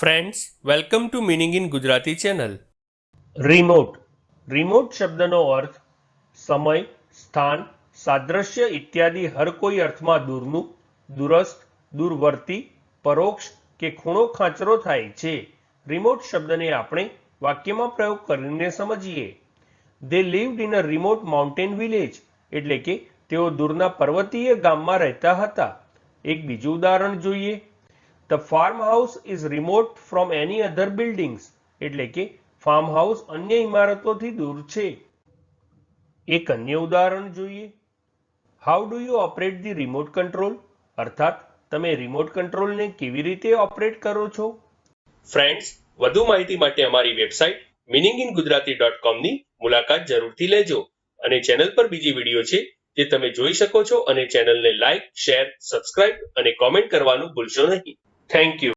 Friends welcome to meaning in Gujarati channel remote remote શબ્દનો અર્થ સમય, સ્થાન, સાદ્રશ્ય ઇત્યાદિ હર કોઈ અર્થમાં દૂરનું, દૂરસ્થ, દૂરવર્તી, પરોક્ષ કે ખૂણો ખાંચરો થાય છે. રિમોટ શબ્દને આપણે વાક્યમાં પ્રયોગ કરીને સમજીએ. They lived in a remote mountain village એટલે કે તેઓ દૂરના પર્વતીય ગામમાં રહેતા હતા. એક બીજું ઉદાહરણ જોઈએ. The farm house is remote from any other buildings એટલે કે ફાર્મ હાઉસ અન્ય ઇમારતોથી દૂર છે. એક અન્ય ઉદાહરણ જોઈએ. How do you operate the remote control અર્થાત, તમે રિમોટ કંટ્રોલને કેવી રીતે ઓપરેટ કરો છો? ફ્રેન્ડ્સ વધુ માહિતી માટે અમારી website meaning in Gujarati dot કોમની મુલાકાત જરૂરથી લેજો. અને ચેનલ પર બીજી વીડિયો છે, જે તમે જોઈ શકો છો અને ચેનલને લાઇક શેર સબસ્ક્રાઇબ અને કોમેન્ટ કરવાનું ભૂલશો નહીં. Thank you